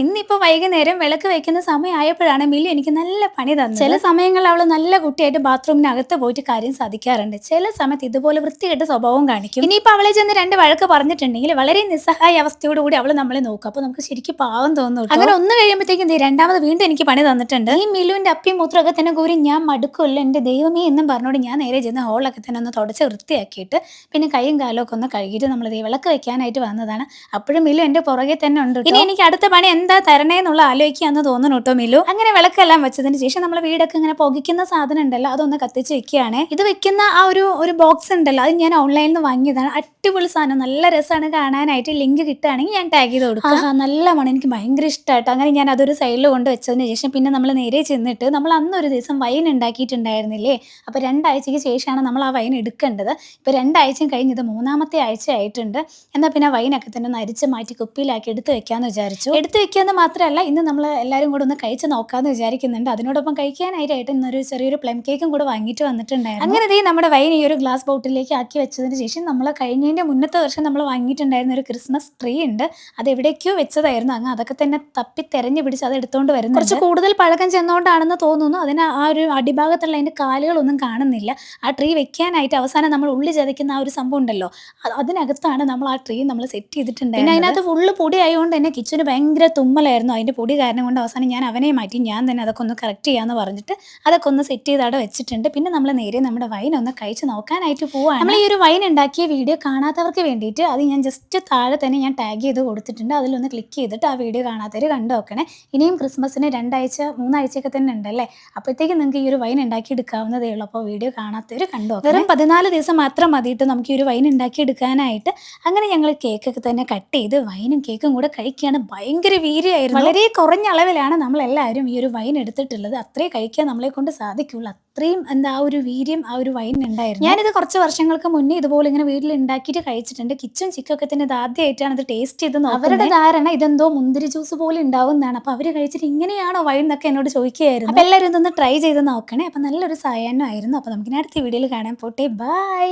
ഇന്നിപ്പോ വൈകുന്നേരം വിളക്ക് വെക്കുന്ന സമയമായപ്പോഴാണ് മില്ലു എനിക്ക് നല്ല പണി തന്നത്. ചില സമയങ്ങളിൽ അവൾ നല്ല കുട്ടിയായിട്ട് ബാത്റൂമിനകത്ത് പോയിട്ട് കാര്യം സാധിക്കാറുണ്ട്. ചില സമയത്ത് ഇതുപോലെ വൃത്തികെട്ട സ്വഭാവം കാണിക്കും. ഇനിയിപ്പോ അവളെ ചെന്ന് രണ്ട് വഴക്ക് പറഞ്ഞിട്ടുണ്ടെങ്കിൽ വളരെ നിസ്സഹായ അവസ്ഥയോടുകൂടി അവൾ നമ്മളെ നോക്കും. അപ്പൊ നമുക്ക് ശരിക്കും പാവം തോന്നും അങ്ങനെ ഒന്ന് കഴിയുമ്പോഴത്തേക്കും രണ്ടാമത് വീണ്ടും എനിക്ക് പണി തന്നിട്ടുണ്ട്. ഈ മില്ലുവിന്റെ അപ്പിയും മൂത്രമൊക്കെ തന്നെ കൂരി ഞാൻ മടുക്കുമല്ലോ എന്റെ ദൈവമേ എന്നും പറഞ്ഞോട് ഞാൻ നേരെ ചെന്ന് ഹോളൊക്കെ തന്നെ ഒന്ന് തുടച്ച് വൃത്തിയാക്കിയിട്ട് പിന്നെ കൈയും കാലമൊക്കെ ഒന്ന് കഴുകിയിട്ട് നമ്മൾ വിളക്ക് വെക്കാനായിട്ട് വന്നതാണ്. അപ്പോഴും മില്ലു എന്റെ പുറകെ തന്നെ ഉണ്ട് ഇനി എനിക്ക് അടുത്ത പണി എന്താ തരണേ എന്നുള്ള ആലോചിക്കാന്ന് തോന്നുന്നു കേട്ടോ മിലു. അങ്ങനെ വിളക്കെല്ലാം വെച്ചതിന് ശേഷം നമ്മൾ വീടൊക്കെ ഇങ്ങനെ പുകയ്ക്കുന്ന സാധനം ഉണ്ടല്ലോ അതൊന്ന് കത്തിച്ച് വെക്കുകയാണ്. ഇത് വെക്കുന്ന ആ ഒരു ഒരു ബോക്സ് ഉണ്ടല്ലോ അത് ഞാൻ ഓൺലൈനിൽ നിന്ന് വാങ്ങിയതാണ്. അടിപൊളി സാധനം നല്ല രസമാണ് കാണാനായിട്ട്. ലിങ്ക് കിട്ടുകയാണെങ്കിൽ ഞാൻ ടാഗ് ചെയ്ത് കൊടുക്കും. ആഹാ, നല്ല മണം എനിക്ക് ഭയങ്കര ഇഷ്ടമായിട്ട് അങ്ങനെ ഞാൻ അതൊരു സൈഡിൽ കൊണ്ട് വെച്ചതിന് ശേഷം പിന്നെ നമ്മൾ നേരെ ചെന്നിട്ട് നമ്മൾ അന്ന് ഒരു ദിവസം വൈൻ ഉണ്ടാക്കിയിട്ടുണ്ടായിരുന്നില്ലേ? അപ്പോൾ രണ്ടാഴ്ചയ്ക്ക് ശേഷമാണ് നമ്മൾ ആ വൈൻ എടുക്കേണ്ടത്. ഇപ്പോൾ രണ്ടാഴ്ചയും കഴിഞ്ഞത് മൂന്നാമത്തെ ആഴ്ച ആയിട്ടുണ്ട് എന്നാൽ പിന്നെ വൈനൊക്കെ തന്നെ ഒന്ന് അരിച്ച് മാറ്റി കുപ്പിയിലാക്കി എടുത്ത് വെക്കാമെന്ന് വിചാരിച്ചു. എടുത്ത് വെക്കാന്ന് മാത്രമല്ല ഇന്ന് നമ്മൾ എല്ലാവരും കൂടെ ഒന്ന് കഴിച്ച് നോക്കാമെന്ന് വിചാരിക്കുന്നുണ്ട്. അതിനോടൊപ്പം കഴിക്കാനായിട്ട് ഇന്നൊരു ചെറിയൊരു പ്ലം കേക്കും കൂടെ വാങ്ങിയിട്ട് വന്നിട്ടുണ്ടായിരുന്നു. അങ്ങനെ ദേ നമ്മുടെ വൈൻ ഈ ഒരു ഗ്ലാസ് ബോട്ടിലേക്ക് ആക്കി വെച്ചതിന് ശേഷം നമ്മൾ കഴിഞ്ഞതിന്റെ മുന്നത്തെ വർഷം നമ്മൾ വാങ്ങിയിട്ടുണ്ടായിരുന്ന ഒരു ക്രിസ്മസ് ട്രീ ഉണ്ട്. അത് എവിടേക്കോ വെച്ചതായിരുന്നു. അങ്ങ് അതൊക്കെ തന്നെ തപ്പി തെരഞ്ഞു പിടിച്ച് അത് എടുത്തുകൊണ്ട് വരുന്നു കുറച്ച് കൂടുതൽ പഴക്കം ചെന്നുകൊണ്ടാണെന്ന് തോന്നുന്നു. അതിന് ആ ഒരു അടിഭാഗത്തുള്ള അതിന്റെ കാലുകളൊന്നും കാണുന്നില്ല. ആ ട്രീ വെക്കാനായിട്ട് അവസാനം നമ്മൾ ഉള്ളി ചതയ്ക്കുന്ന ആ ഒരു സംഭവം ഉണ്ടല്ലോ. അത് അതിനകത്താണ് നമ്മൾ ആ ട്രീ നമ്മൾ സെറ്റ് ചെയ്തിട്ടുണ്ടായിരുന്നത്. പിന്നെ അതിനകത്ത് ഫുള്ള് പൊടി ആയതുകൊണ്ട് തന്നെ കിച്ചന് ഭയങ്കര തുമ്മലായിരുന്നു. അതിന്റെ പൊടി കാരണം കൊണ്ട് അവസാനം ഞാൻ അവനെ മാറ്റി ഞാൻ തന്നെ അതൊക്കെ ഒന്ന് കറക്റ്റ് ചെയ്യാന്ന് പറഞ്ഞിട്ട് അതൊക്കെ ഒന്ന് സെറ്റ് ചെയ്ത് അവിടെ വെച്ചിട്ടുണ്ട്. പിന്നെ നമ്മൾ നേരെ നമ്മുടെ വൈൻ ഒന്ന് കഴിച്ച് നോക്കാനായിട്ട് പോവാണ്. നമ്മൾ ഈ ഒരു വൈൻ ഉണ്ടാക്കിയ വീഡിയോ കാണാത്തവർക്ക് വേണ്ടിയിട്ട് അത് ഞാൻ ജസ്റ്റ് താഴെ തന്നെ ഞാൻ ടാഗ് ചെയ്ത് കൊടുത്തിട്ടുണ്ട്. അതിലൊന്ന് ക്ലിക്ക് ചെയ്തിട്ട് ആ വീഡിയോ കാണാത്തവർ കണ്ടു നോക്കണേ ഇനിയും ക്രിസ്മസിന് രണ്ടാഴ്ച മൂന്നാഴ്ചയൊക്കെ തന്നെ ഉണ്ടല്ലേ? അപ്പോഴത്തേക്കും നിങ്ങൾക്ക് ഈ ഒരു വൈൻ ഉണ്ടാക്കി എടുക്കാവുന്നതേ ഉള്ളൂ. അപ്പോൾ വീഡിയോ കാണാത്തവർ കണ്ടു വെറും പതിനാല് ദിവസം മാത്രം മതിയിട്ട് നമുക്ക് ഈ ഒരു വൈൻ ഉണ്ടാക്കി എടുക്കാനായിട്ട് അങ്ങനെ ഞങ്ങൾ കേക്കൊക്കെ തന്നെ കട്ട് ചെയ്ത് വൈനും കേക്കും കൂടെ കഴിക്കുകയാണ്. ഭയങ്കര വീര്യമായിരുന്നു വളരെ കുറഞ്ഞ അളവിലാണ് നമ്മൾ എല്ലാവരും ഈ ഒരു വൈൻ എടുത്തിട്ടുള്ളത്. അത്രേ കഴിക്കാൻ നമ്മളെ കൊണ്ട് സാധിക്കുള്ളൂ. അത്രയും എന്താ ആ ഒരു വീര്യം ആ ഒരു വൈൻ ഉണ്ടായിരുന്നു. ഞാനിത് കുറച്ച് വർഷങ്ങൾക്ക് മുന്നേ ഇതുപോലെ ഇങ്ങനെ വീട്ടിൽ ഉണ്ടാക്കിയിട്ട് കഴിച്ചിട്ടുണ്ട്. കിച്ചൺ ചിക്കൊക്കെ തന്നെ ഇത് ആദ്യമായിട്ടാണ് ഇത് ടേസ്റ്റ് ചെയ്ത്. അവരുടെ ധാരണ ഇതെന്തോ മുന്തിരി ജ്യൂസ് പോലെ ഉണ്ടാവുന്നതാണ്. അപ്പൊ അവർ കഴിച്ചിട്ട് ഇങ്ങനെയാണോ വൈൻ എന്നൊക്കെ എന്നോട് ചോദിക്കുകയായിരുന്നു. അപ്പൊ എല്ലാവരും ഇതൊന്ന് ട്രൈ ചെയ്ത് നോക്കണേ. അപ്പൊ നല്ലൊരു സായാഹ്നം ആയിരുന്നു. അപ്പൊ നമുക്ക് ഇനി അടുത്ത വീഡിയോയിൽ കാണാൻ പോട്ടെ. ബൈ